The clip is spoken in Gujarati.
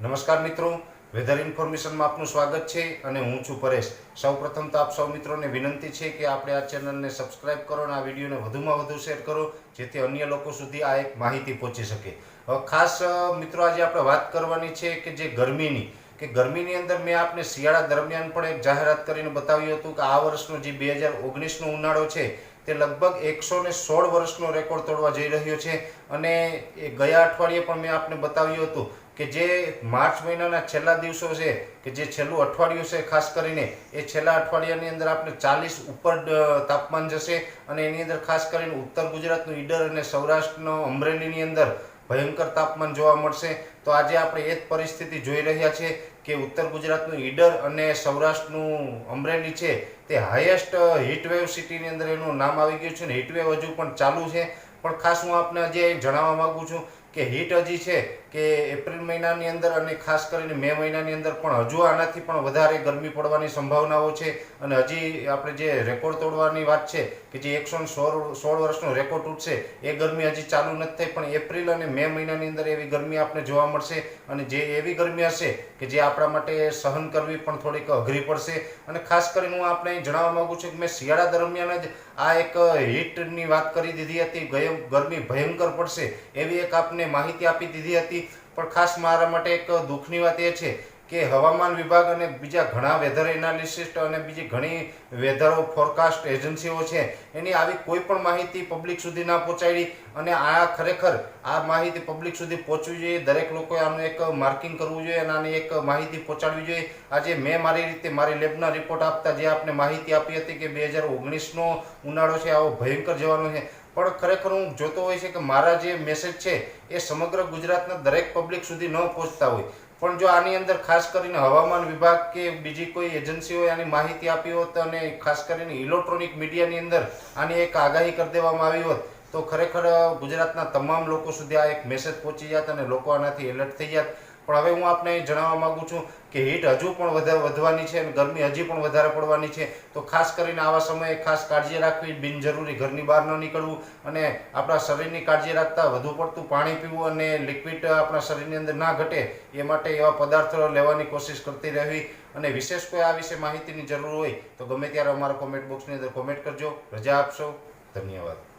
નમસ્કાર મિત્રો. વેધર ઇન્ફોર્મેશનમાં આપનું સ્વાગત છે અને હું છું પરેશ. સૌપ્રથમ તો આપ સૌ મિત્રોને વિનંતી છે કે આપણે આ ચેનલને સબસ્ક્રાઇબ કરો અને આ વિડીયોને વધુમાં વધુ શેર કરો, જેથી અન્ય લોકો સુધી આ એક માહિતી પહોંચી શકે. ખાસ મિત્રો, આજે આપણે વાત કરવાની છે કે જે ગરમીની, કે ગરમીની અંદર મેં આપને શિયાળા દરમિયાન પણ એક જાહેરાત કરીને બતાવ્યું હતું કે આ વર્ષનો જે બે હજાર ઓગણીસનો ઉનાળો છે, તે લગભગ એકસો ને સોળ વર્ષનો રેકોર્ડ તોડવા જઈ રહ્યો છે. અને એ ગયા અઠવાડિયે પણ મેં આપને બતાવ્યું હતું કે જે માર્ચ મહિનાના છેલ્લા દિવસો છે, કે જે છેલ્લું અઠવાડિયું છે, ખાસ કરીને, એ છેલ્લા અઠવાડિયાની અંદર આપણે ચાલીસ ઉપર તાપમાન જશે અને એની અંદર ખાસ કરીને ઉત્તર ગુજરાતનું ઈડર અને સૌરાષ્ટ્રનો અમરેલીની અંદર ભયંકર તાપમાન જોવા મળશે. તો આજે આપણે એ જ પરિસ્થિતિ જોઈ રહ્યા છે કે ઉત્તર ગુજરાતનું ઈડર અને સૌરાષ્ટ્રનું અમરેલી છે, તે હાઈએસ્ટ હીટવેવ સિટીની અંદર એનું નામ આવી ગયું છે ને હીટવેવ હજુ પણ ચાલુ છે. પણ ખાસ હું આપને આજે જણાવવા માગું છું કે હીટ હજી છે કે એપ્રિલ મહિનાની અંદર અને ખાસ કરીને મે મહિનાની અંદર પણ હજુ આનાથી પણ વધારે ગરમી પડવાની સંભાવનાઓ છે. અને હજી આપણે જે રેકોર્ડ તોડવાની વાત છે કે જે એકસો સોળ સોળ વર્ષનો રેકોર્ડ તૂટશે, એ ગરમી હજી ચાલુ નથી થઈ, પણ એપ્રિલ અને મે મહિનાની અંદર એવી ગરમી આપણે જોવા મળશે. અને જે એવી ગરમી હશે કે જે આપણા માટે સહન કરવી પણ થોડીક અઘરી પડશે. અને ખાસ કરીને હું આપણે જણાવવા માગું છું કે મેં શિયાળા દરમિયાન જ આ એક હીટની વાત કરી દીધી હતી. ગરમી ભયંકર પડશે એવી એક આપને માહિતી આપી દીધી હતી. પણ ખાસ મારા માટે એક દુઃખની વાત એ છે કે હવામાન વિભાગ અને બીજા ઘણા વેધર એનાલિસિસ અને બીજી ઘણી વેધર ફોરકાસ્ટ એજન્સીઓ છે, એની આવી કોઈ પણ માહિતી પબ્લિક સુધી ના પહોંચાડી અને આ ખરેખર આ માહિતી પબ્લિક સુધી પહોંચવી જોઈએ. દરેક લોકોએ આનું એક માર્કિંગ કરવું જોઈએ અને આની એક માહિતી પહોંચાડવી જોઈએ. આજે મેં મારી રીતે મારી લેબના રિપોર્ટ આપતા જે આપને માહિતી આપી હતી કે બે હજાર ઓગણીસનો ઉનાળો છે, આવો ભયંકર જવાનો છે. પણ ખરેખર હું જોતો હોય છે કે મારા જે મેસેજ છે એ સમગ્ર ગુજરાતના દરેક પબ્લિક સુધી ન પહોંચતા હોય. પણ જો આની અંદર ખાસ કરીને હવામાન વિભાગ કે બીજી કોઈ એજન્સીઓએ આની માહિતી આપી હોત અને ખાસ કરીને ઇલેક્ટ્રોનિક મીડિયાની અંદર આની એક આગાહી કરી દેવામાં આવી હોત, તો ખરેખર ગુજરાતના તમામ લોકો સુધી આ એક મેસેજ પહોંચી જાત અને લોકો આનાથી એલર્ટ થઈ જાત. પણ હવે હું આપને જણાવવા માંગુ છું કે હીટ હજુ પણ વધારે વધવાની છે અને ગરમી હજી પણ વધારે પડવાની છે. તો ખાસ કરીને આવા સમયે ખાસ કાળજી રાખવી, બિનજરૂરી ઘરની બહાર ન નીકળવું અને આપણા શરીરની કાળજી રાખતા વધુ પડતું પાણી પીવું અને લિક્વિડ આપણા શરીરની અંદર ના ઘટે એ માટે એવા પદાર્થો લેવાની કોશિશ કરતી રહેવી. અને વિશેષ કોઈ આ વિશે માહિતીની જરૂર હોય તો ગમે ત્યારે અમારા કોમેન્ટ બોક્સની અંદર કોમેન્ટ કરજો. રજા આપશો. ધન્યવાદ.